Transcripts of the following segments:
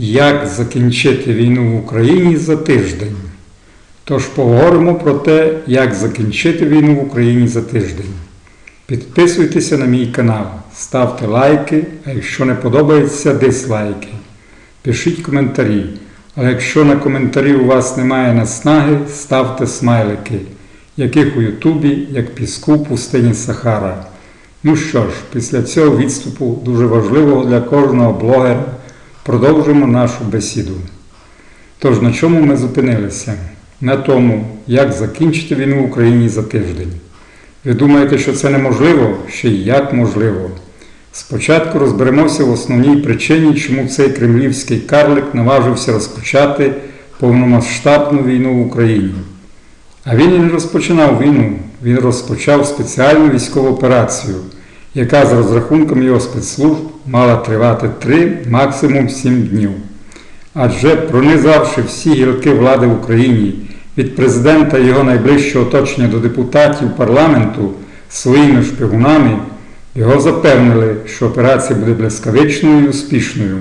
Як закінчити війну в Україні за тиждень? Тож поговоримо про те, як закінчити війну в Україні за тиждень. Підписуйтеся на мій канал, ставте лайки, а якщо не подобається, дизлайки. Пишіть коментарі, але якщо на коментарі у вас немає наснаги, ставте смайлики, яких у Ютубі, як піску пустині Сахара. Ну що ж, після цього відступу, дуже важливого для кожного блогера, продовжимо нашу бесіду. Тож на чому ми зупинилися? На тому, як закінчити війну в Україні за тиждень. Ви думаєте, що це неможливо? Ще як можливо. Спочатку розберемося в основній причині, чому цей кремлівський карлик наважився розпочати повномасштабну війну в Україні. А він і не розпочинав війну, він розпочав спеціальну військову операцію, яка з розрахунком його спецслужб мала тривати 3, максимум 7 днів. Адже пронизавши всі гілки влади в Україні від президента і його найближчого оточення до депутатів парламенту своїми шпигунами, його запевнили, що операція буде блискавичною і успішною.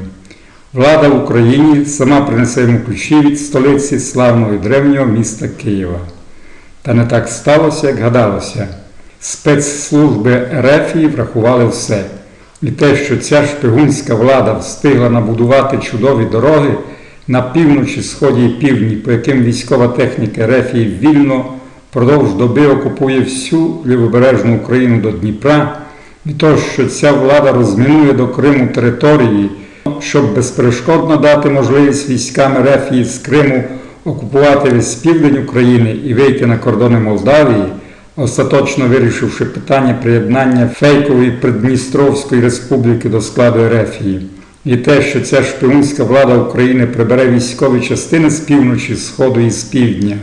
Влада в Україні сама принесе йому ключі від столиці славного і древнього міста Києва. Та не так сталося, як гадалося. Спецслужби Ерефії врахували все. І те, що ця шпигунська влада встигла набудувати чудові дороги на півночі, сході і півдні, по яким військова техніка Ерефії вільно впродовж доби окупує всю лівобережну Україну до Дніпра, і то, що ця влада розмінує до Криму території, щоб безперешкодно дати можливість військам Ерефії з Криму окупувати весь південь України і вийти на кордони Молдавії, остаточно вирішивши питання приєднання фейкової Придністровської республіки до складу Ерефії. І те, що ця шпигунська влада України прибере військові частини з півночі, сходу і з півдня,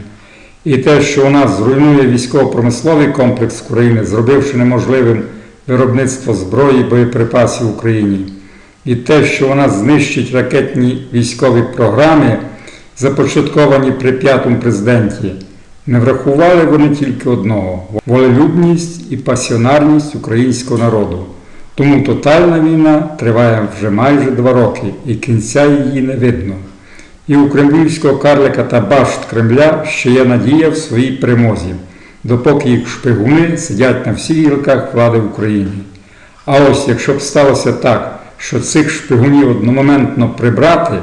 і те, що вона зруйнує військово-промисловий комплекс України, зробивши неможливим виробництво зброї і боєприпасів в Україні, і те, що вона знищить ракетні військові програми, започатковані при п'ятому президенті, не врахували вони тільки одного волелюбність і пасіонарність українського народу. Тому тотальна війна триває вже майже два роки і кінця її не видно. І у кремлівського карлика та башт Кремля ще є надія в своїй перемозі, допоки їх шпигуни сидять на всіх гілках влади в Україні. А ось якщо б сталося так, що цих шпигунів одномоментно прибрати,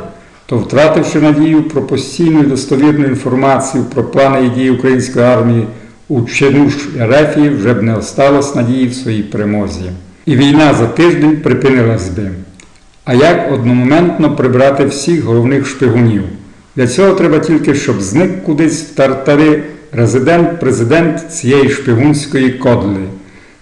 то втративши надію про постійну і достовірну інформацію про плани і дії української армії у Ченуш Рефії вже б не осталось надії в своїй перемозі. І війна за тиждень припинилась би. А як одномоментно прибрати всіх головних шпигунів? Для цього треба тільки, щоб зник кудись в тартари резидент-президент цієї шпигунської кодли.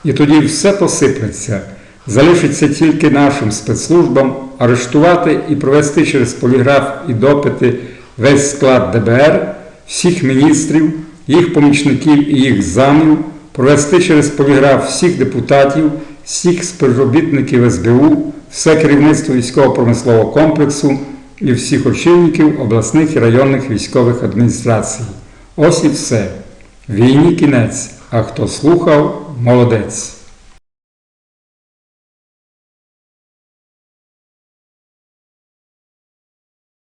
І тоді все посиплеться. Залишиться тільки нашим спецслужбам арештувати і провести через поліграф і допити весь склад ДБР, всіх міністрів, їх помічників і їх замів, провести через поліграф всіх депутатів, всіх співробітників СБУ, все керівництво військово-промислового комплексу і всіх очільників обласних і районних військових адміністрацій. Ось і все. Війні кінець. А хто слухав, молодець.